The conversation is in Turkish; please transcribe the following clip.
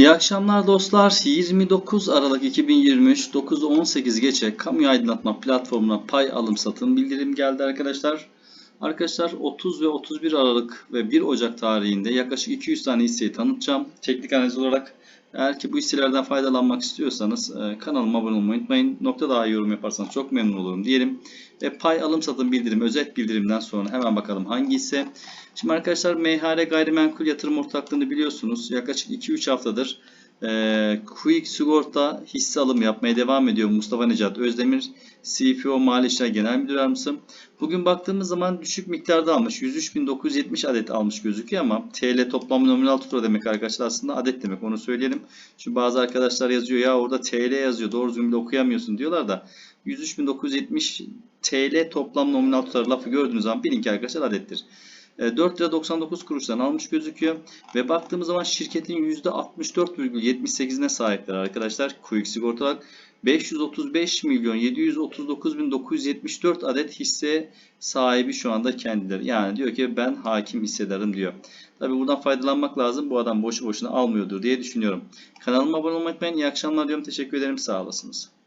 İyi akşamlar dostlar. 29 Aralık 2023 9.18 geçe kamu aydınlatma platformuna pay alım satım bildirim geldi arkadaşlar. Arkadaşlar 30 ve 31 Aralık ve 1 Ocak tarihinde yaklaşık 200 tane hisseyi tanıtacağım. Teknik analiz olarak eğer ki bu hisselerden faydalanmak istiyorsanız e, kanalıma abone olmayı unutmayın. Nokta daha iyi yorum yaparsanız çok memnun olurum diyelim. Ve pay alım satım bildirim özet bildirimden sonra hemen bakalım hangi hisse. Şimdi arkadaşlar MHR Gayrimenkul Yatırım Ortaklığı'nı biliyorsunuz. Yaklaşık 2-3 haftadır e, Quick Sigorta hisse alım yapmaya devam ediyor Mustafa Necat Özdemir, CFO Mali İşler Genel Müdür Yardımcısı. Bugün baktığımız zaman düşük miktarda almış. 103.970 adet almış gözüküyor ama TL toplam nominal tutar demek arkadaşlar aslında adet demek onu söyleyelim. Çünkü bazı arkadaşlar yazıyor ya orada TL yazıyor doğru düzgün bile okuyamıyorsun diyorlar da 103.970 TL toplam nominal tutar lafı gördüğünüz zaman bilin ki arkadaşlar adettir. 4 lira 99 kuruştan almış gözüküyor. Ve baktığımız zaman şirketin %64,78'ine sahipler arkadaşlar. Quick sigortalar 535 milyon 739 bin 974 adet hisse sahibi şu anda kendileri. Yani diyor ki ben hakim hissedarım diyor. Tabi buradan faydalanmak lazım. Bu adam boşu boşuna almıyordur diye düşünüyorum. Kanalıma abone olmayı unutmayın. İyi akşamlar diyorum. Teşekkür ederim. Sağ olasınız.